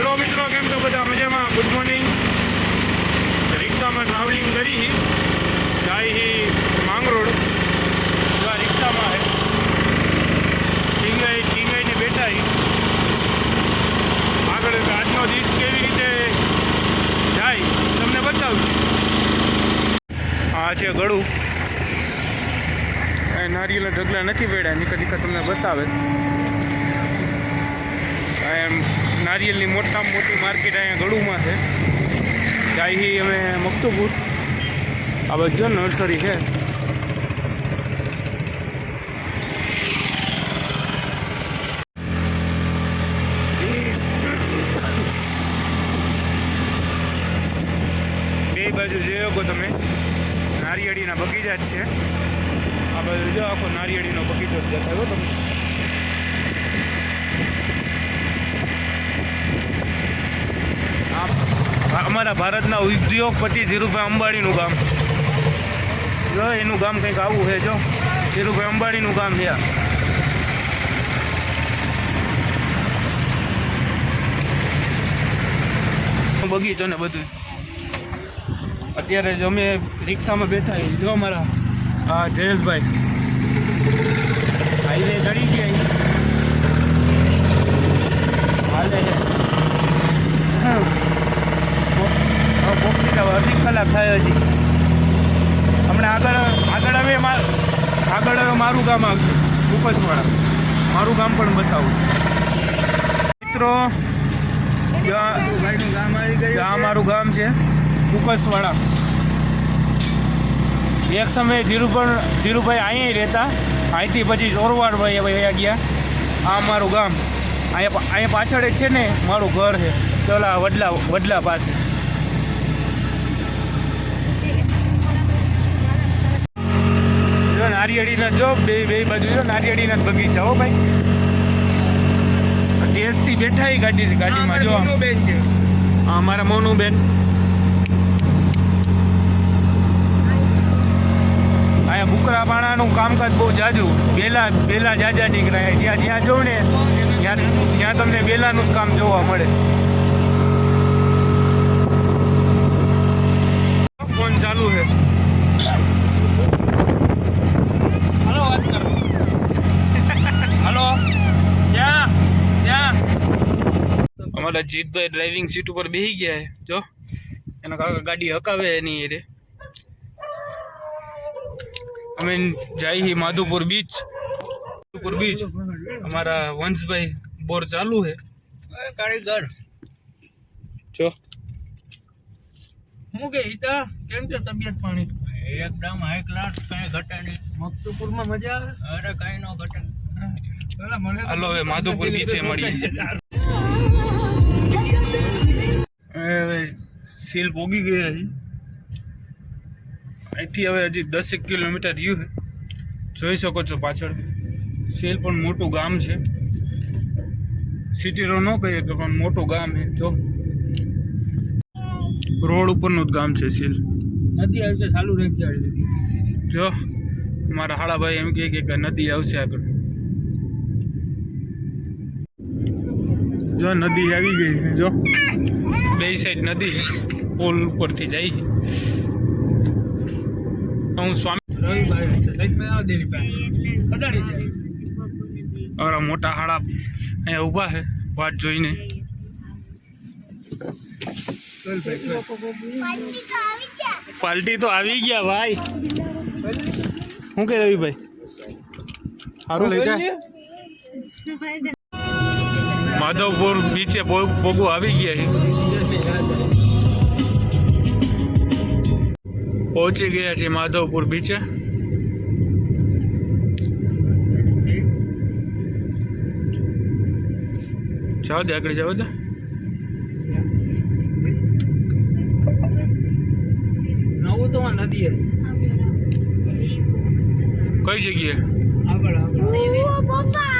Hello મિત્રો, કેમ છો બધા? મજામાં? ગુડ મોર્નિંગ રિક્ષામાં ટ્રાવેલિંગ કરી. જાય હી માંગરોળ. આ રિક્ષામાં હે. ટીંગાઈ ટીંગાઈને બેઠા આગળ આજનો દિવસ કેવી રીતે જાય, તમને બતાવું આ છે ગળું. નારિયેળના ઢગલા નથી પડ્યા નીકળ નીકળ તમને બતાવે. આઈ એમ નારિયેલની મોટામાં મોટી માર્કેટ અહીંયા ગળુમાં છે. જાયહી અમે મકતુપુર. આ બધો નર્સરી છે. બે બાજુ જોયો કો તમે. નારિયેળીના બગીચા જ છે. આ બાજુ જો આખો નારિયેળીનો બગીચો જ દેખાયો તમને. અમારા ભારતના ઉદ્યોગપતિ ધીરુભાઈ અંબાણીનું ગામ. જો એનું ગામ કંઈક આવું છે, જો. ધીરુભાઈ અંબાણીનું ગામ છે બગીચો ને બધું. અત્યારે જો અમે રિક્ષામાં બેઠા. જો અમારા હા જયેશભાઈ. હાઈવે ચડી ગયા હાલે છે હા બોક્સી અડધી કલાક થાય હજી. હમણાં આગળ આગળ હવે આગળ હવે મારું ગામ આવશે, ઉપસવાળા. મારું ગામ પણ બતાવું મિત્રો આ મારું ગામ છે, ઉપસવાળા. એક સમયે ધીરુભાઈ ધીરુભાઈ અહીંયા રહેતા. અહીંથી પછી ચોરવાડ ભાઈ વયા ગયા. આ મારું ગામ. અહીંયા અહીંયા પાછળ છે ને, મારું ઘર છે. પેલા વડલા વડલા પાસે. નારિયેળીના જો બે બે બાજુ જો નારિયેળીના બગીચા હો ભાઈ. ટેસ્ટી બેઠા એ ગાડી ગાડીમાં જો હા મારા મોનું બેન અહીંયા બુકરા પાણાનું કામકાજ બહુ જાજુ. બેલા બેલા જાજા નીકળાય જ્યાં જ્યાં જોઉં ને ત્યાં ત્યાં તમને બેલાનું જ કામ જોવા મળે. ફોન ચાલુ છે હલો વાત કરો હલો ક્યાં ક્યાં અમારા જીતભાઈ ડ્રાઇવિંગ સીટ ઉપર બેસી ગયા છે. જો એના કાકા ગાડી હકાવે એની એ રે અમે જઈ માધુપુર બીચ માધુપુર બીચ અમારા વંશભાઈ બોર ચાલુ છે. જો. હું કે હિતા કેમ છે તબિયત પાણી? એકદમ હાઈ ક્લાસ કઈ ઘટે નહીં. મકતુપુરમાં મજા આવે? અરે કઈ ન ઘટે. હાલો હવે માધુપુર બીચે મળીએ. સીલ પોગી ગયા છે અહીંથી હવે હજી દસેક કિલોમીટર રહ્યું છે જોઈ શકો છો પાછળ. સેલ પણ મોટું ગામ છે. સિટી રોડ ન કહીએ તો પણ મોટું ગામ છે જો. રોડ ઉપરનું જ ગામ છે સેલ. નદી આવશે ચાલુ રહે આવી જો. મારા હાળાભાઈ એમ કહે કે નદી આવશે આગળ. જો નદી આવી ગઈ છે જો. બે સાઈડ નદી છે પુલ ઉપરથી જાય. છે હું સ્વામી રવિભાઈ છે સાઈડમાં આવ દેરી પાસે? કડાડી દે. અમારા મોટા હાળા અહીંયા ઊભા છે વાટ જોઈને. ચલ ભાઈ પાલટી તો આવી ગયા ભાઈ. શું કે રવિભાઈ? સારું લઈ જાય માધવપુર બીચે પોગું આવી ગયા છે. પહોંચી ગયા છે માધવપુર બીચે જાઓ દે આગળ જાઓ દે નવું તો નદી કઈ જગ્યાએ? આગળ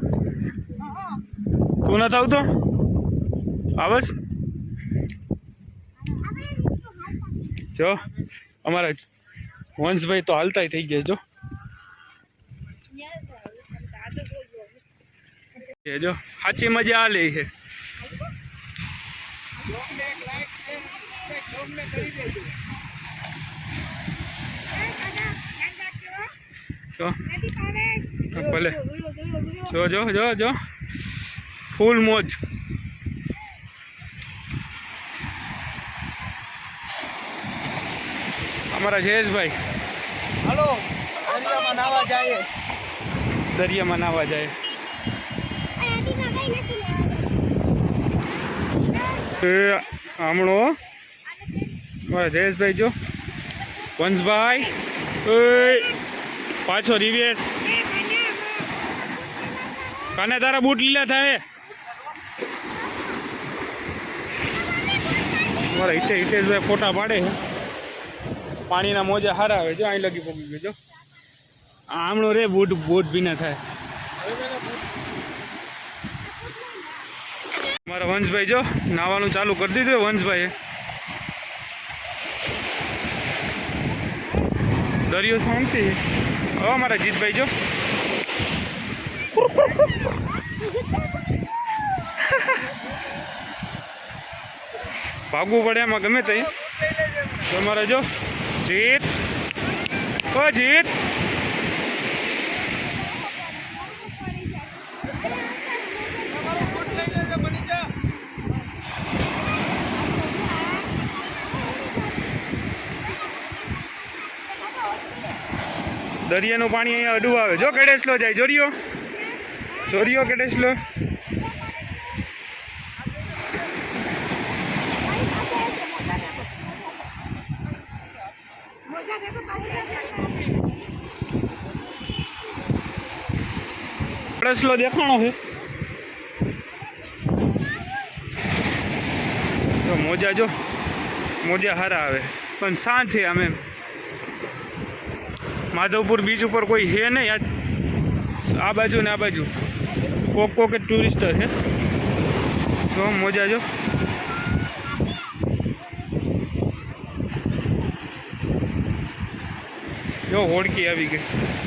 તું નથી આવતો આવસ જો અમારા વંશભાઈ તો હાલતા થઈ ગયા જો. જો સાચી મજા આ લે છે. ભલે. જો જો જો જો. ફૂલ મોજ. અમારા જયેશભાઈ. હલો દરિયામાં નાવા જાય દરિયામાં નાવા જાય. એ હમણો મારા જયેશભાઈ જો. વંશભાઈ. પાછો રિવેશ. કાને તારા બૂટ લીલા થાય મારા હિતે હિતેશભાઈ ફોટા પાડે છે. પાણીના મોજા હારા આવે જો અહીં લગી પોગી ગયો જો આમણો રે, બૂટ બૂટ ભીના થાય. અમારા વંશભાઈ જો, નાવાનું ચાલુ કરી દીધું વંશભાઈએ. દરિયો શાંતિ હવે મારા જીતભાઈ જો. ભાગવું પડે એમાં ગમે તે તમારે જો જીત. ઓ, જીત. દરિયાનું પાણી અહીંયા અડું આવે. જો કેડેસલો જાય, જોરિયો. જોરિયો કેડેસલો કેડેસલો દેખાણો છે જો મોજા જો મોજા હારા આવે પણ સાંજ છે આમ એમ માધવપુર બીચ ઉપર કોઈ છે નહીં આજ આ બાજુ ને આ બાજુ કોક કોક જ ટુરિસ્ટ છે તો મોજા જો જો હોડકી આવી ગઈ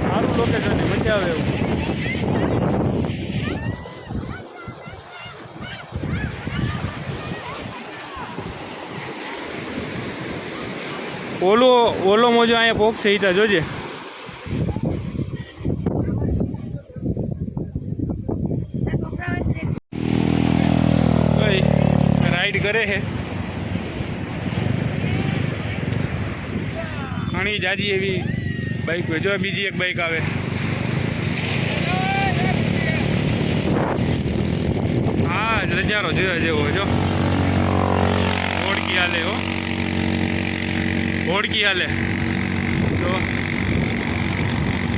સારું લોકેશન છે મજા આવે એવું ઓલો ઓલો મોજો અહીંયા પોકશે ઈતા જોજે. રાઈડ કરે છે. ઘણી જાજી એવી બાઈક હોય. જો બીજી એક બાઈક આવે. હા નજારો જોયો જેવો, જો. ઓળખી હાલે હો. હોડકી હાલે. તો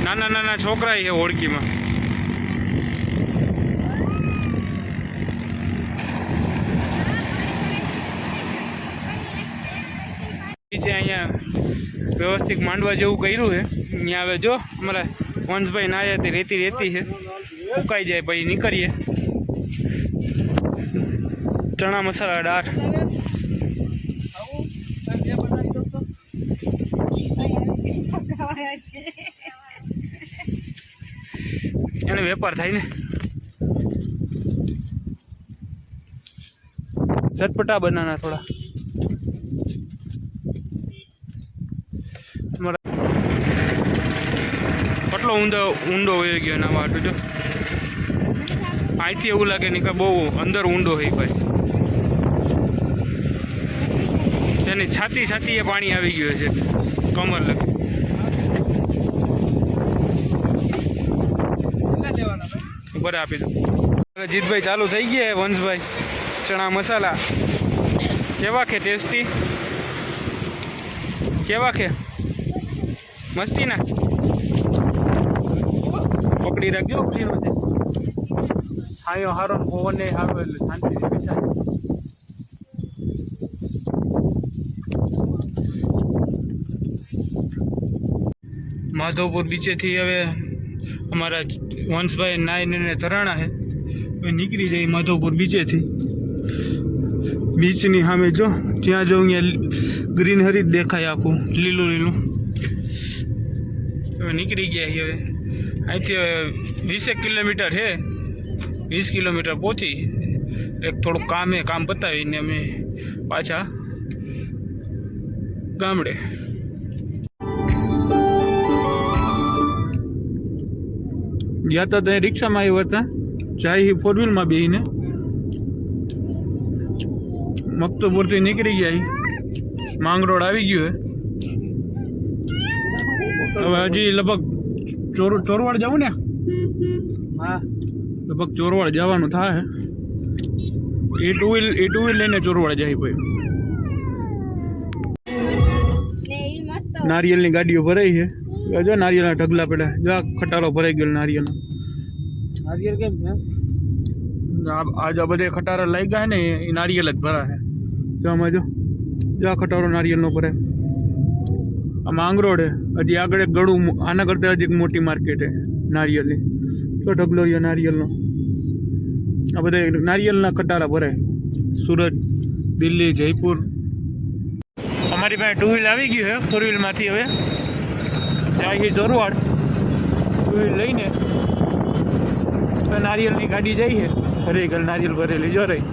નાના નાના છોકરા છે હોડકીમાં નીચે અહીંયા વ્યવસ્થિત માંડવા જેવું કર્યું છે. અહીંયા હવે જો, અમારા વંશભાઈ ના જાય રેતી રેતી છે. સુકાઈ જાય પછી નીકળીએ. ચણા મસાલા દાળ એને વેપાર થાય ને. ચટપટા બનાના થોડા. કેટલો ઊંડો ઊંડો વયો ગયો એના માટે જો. અહીંથી એવું લાગે નહીં કે બહુ અંદર ઊંડો હોય ભાઈ. તેની છાતી છાતી એ પાણી આવી ગયું છે કમર લગે. ઉપર આપી દો જીતભાઈ ચાલુ થઈ ગયા વંશભાઈ. ચણા મસાલા. કેવા કે ટેસ્ટી? કેવા કે? મસ્તી ના પકડી રાખજો પકડી નો હાયો હારો ને પવન હારો એટલે શાંતિથી બેઠા માધવપુર બીચેથી હવે અમારા વંશભાઈ નાઈને ને તરાણા છે. નીકળી જાય માધવપુર બીચેથી બીચની સામે જો જ્યાં જો અહીંયા ગ્રીન હરી જ દેખાય આખું, લીલું લીલું. હવે નીકળી ગયા હવે. અહીંથી હવે વીસેક કિલોમીટર છે. વીસ કિલોમીટર પહોંચી એક થોડુંક કામ કામ પતાવીને અમે પાછા ગામડે. ગયા હતા ત્યાં રિક્ષામાં આવ્યા હતા. જાય ફોર વ્હીલમાં બેસીને મક્તપુરથી નીકળી ગયા ઈ. માંગરોળ આવી ગયું હે. હવે હજી લગભગ ચોર ચોરવાડ જવું ને? હા. લગભગ ચોરવાડ જવાનું થાય. એ ટુ વ્હીલ એ ટુ વ્હીલ લઈને ચોરવાડ જાય ભાઈ. ને નારિયેલની ગાડીઓ ભરાઈ છે. જો નારિયેળના ઢગલા પડ્યા. જો આ ખટારો ભરાઈ ગયો નારિયેળનો. નારિયેળ કેમ છે? આ જો બધે ખટારા લાગી ગયા ને એ નારિયેલ જ ભરા છે જો આમાં જો જો આ ખટારો નારિયેલનો ભરાય. આ માંગરોળ છે. હજી આગળ એક ગળું આના કરતાં હજી એક મોટી માર્કેટ છે નારિયેલની જો ઢગલો રહ્યો નારિયેલનો આ બધા નારિયેલના ખટારા ભરાય. સુરત દિલ્હી જયપુર. અમારી પાસે ટુ વ્હીલ આવી ગયું છે ફોર વ્હીલમાંથી હવે. જાય ચોરવાડ ઝરવાડ એ લઈને નારિયેલની ગાડી જઈ છે ભરેલી ગયેલ નારિયેલ ભરેલી, જો રહી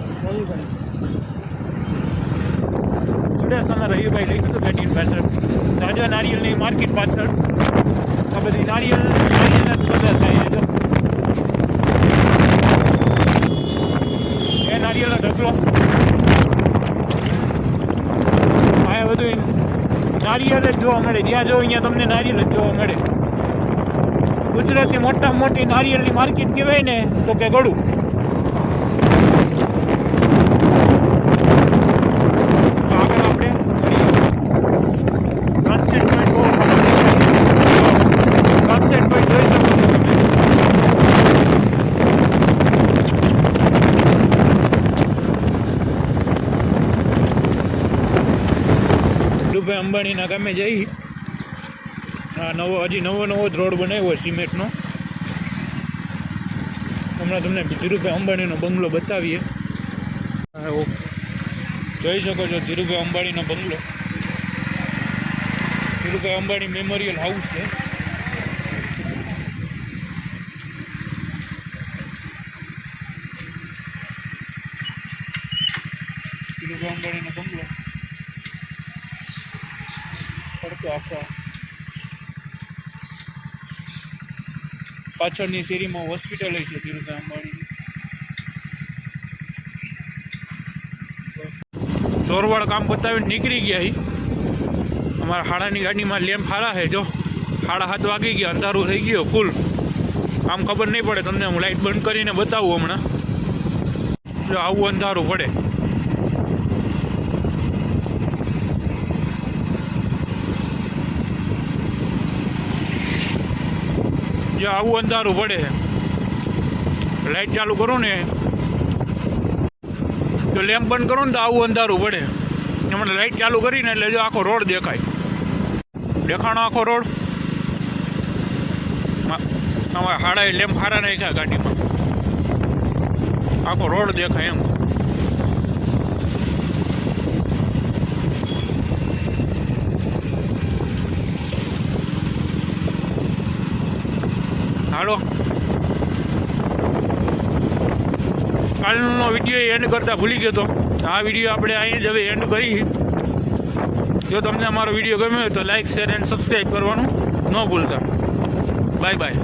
ચુડાસમાં રહીભાઈ લઈ ગયું ગાડીની પાછળ. રાજા નારિયેલની માર્કેટ પાછળ આ બધી નારિયેલ, નારિયેલના થાય છે એ નારિયેલનો ઢગલો આ બધું નારિયેલ જ જોવા મળે. જ્યાં જો અહીંયા તમને નારિયેલ જ જોવા મળે. ગુજરાતની મોટામાં મોટી નારિયેળની માર્કેટ કહેવાય ને, તો કે ગળું તો આગળ આપણે સનસેટ પોઈન્ટ બહુ સનસેટ પોઈન્ટ જોઈ શકો છો તમે ધીરુભાઈ અંબાણીના ગામે જઈ નવો, હજી નવો નવો જ રોડ બનાવ્યો સિમેન્ટનો. હમણાં તમને ધીરુભાઈ અંબાણીનો બંગલો બતાવીએ. જોઈ શકો છો ધીરુભાઈ અંબાણીનો બંગલો. ધીરુભાઈ અંબાણી મેમોરિયલ હાઉસ છે ધીરુભાઈ અંબાણીનો બંગલો પડતો આખો પાછળની શેરીમાં હોસ્પિટલ છે ધીરુભાઈ અંબાણી ચોરવાડ કામ બતાવીને નીકળી ગયા અમારા હાડાની ગાડીમાં લેમ્પ હારા છે જો. હાડા હાથ વાગી ગયા, અંધારું થઈ ગયું, ફૂલ. આમ ખબર નહીં પડે, તમને હું લાઇટ બંધ કરીને બતાવું હમણાં. જો આવું અંધારું પડે. જો આવું અંધારું પડે લાઇટ ચાલુ કરો ને. જો લેમ્પ બંધ કરો ને તો આવું અંધારું પડે એમાં લાઇટ ચાલુ કરીને એટલે જો આખો રોડ દેખાય. દેખાણો આખો રોડ? અમારા હાડા લેમ્પ હારા નાખ્યા ગાડીમાં. આખો રોડ દેખાય એમ હાલો કાલનો વીડિયો એન્ડ કરતા ભૂલી ગયો હતો આ વીડિયો આપણે અહીં જ હવે એન્ડ કરી. જો તમને અમારો વીડિયો ગમ્યો હોય તો લાઈક શેર એન્ડ સબસ્ક્રાઈબ કરવાનું ન ભૂલતા. Bye bye